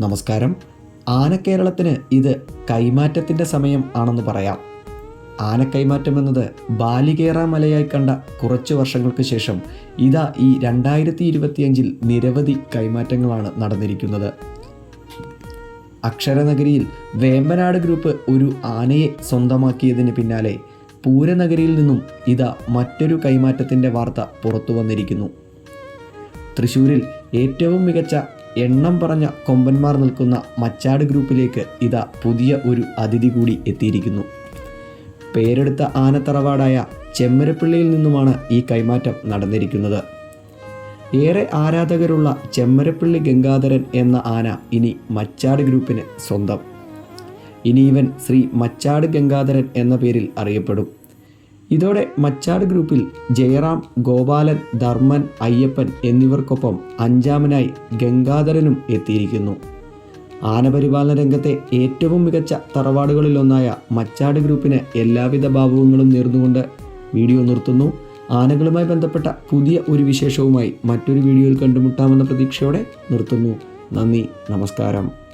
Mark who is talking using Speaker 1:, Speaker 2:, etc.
Speaker 1: നമസ്കാരം. ആനക്കേരളത്തിന് ഇത് കൈമാറ്റത്തിന്റെ സമയം ആണെന്ന് പറയാം. ആനക്കൈമാറ്റം എന്നത് ബാലികേറ മലയായി കണ്ട കുറച്ച് വർഷങ്ങൾക്ക് ശേഷം ഇതാ ഈ രണ്ടായിരത്തി ഇരുപത്തിയഞ്ചിൽ നിരവധി കൈമാറ്റങ്ങളാണ് നടന്നിരിക്കുന്നത്. അക്ഷരനഗരിയിൽ വേമ്പനാട് ഗ്രൂപ്പ് ഒരു ആനയെ സ്വന്തമാക്കിയതിന് പിന്നാലെ പൂരനഗരിയിൽ നിന്നും ഇതാ മറ്റൊരു കൈമാറ്റത്തിന്റെ വാർത്ത പുറത്തു വന്നിരിക്കുന്നു തൃശ്ശൂരിൽ ഏറ്റവും മികച്ച എണ്ണം പറഞ്ഞ കൊമ്പന്മാർ നിൽക്കുന്ന മച്ചാട് ഗ്രൂപ്പിലേക്ക് ഇതാ പുതിയ ഒരു അതിഥി കൂടി എത്തിയിരിക്കുന്നു. പേരെടുത്ത ആനത്തറവാടായ ചെമ്മരപ്പിള്ളിയിൽ നിന്നുമാണ് ഈ കൈമാറ്റം നടന്നിരിക്കുന്നത്. ഏറെ ആരാധകരുള്ള ചെമ്മരപ്പിള്ളി ഗംഗാധരൻ എന്ന ആന ഇനി മച്ചാട് ഗ്രൂപ്പിന് സ്വന്തം. ഇനി ഇവൻ ശ്രീ മച്ചാട് ഗംഗാധരൻ എന്ന പേരിൽ അറിയപ്പെടും. ഇതോടെ മച്ചാട് ഗ്രൂപ്പിൽ ജയറാം ഗോപാലൻ ധർമ്മൻ അയ്യപ്പൻ എന്നിവർക്കൊപ്പം അഞ്ചാമനായി ഗംഗാധരനും എത്തിയിരിക്കുന്നു. ആനപരിപാലന രംഗത്തെ ഏറ്റവും മികച്ച തറവാടുകളിലൊന്നായ മച്ചാട് ഗ്രൂപ്പിന് എല്ലാവിധ ഭാവങ്ങളും നേർന്നുകൊണ്ട് വീഡിയോ നിർത്തുന്നു. ആനകളുമായി ബന്ധപ്പെട്ട പുതിയ ഒരു വിശേഷവുമായി മറ്റൊരു വീഡിയോയിൽ കണ്ടുമുട്ടാമെന്ന പ്രതീക്ഷയോടെ നിർത്തുന്നു. നന്ദി നമസ്കാരം.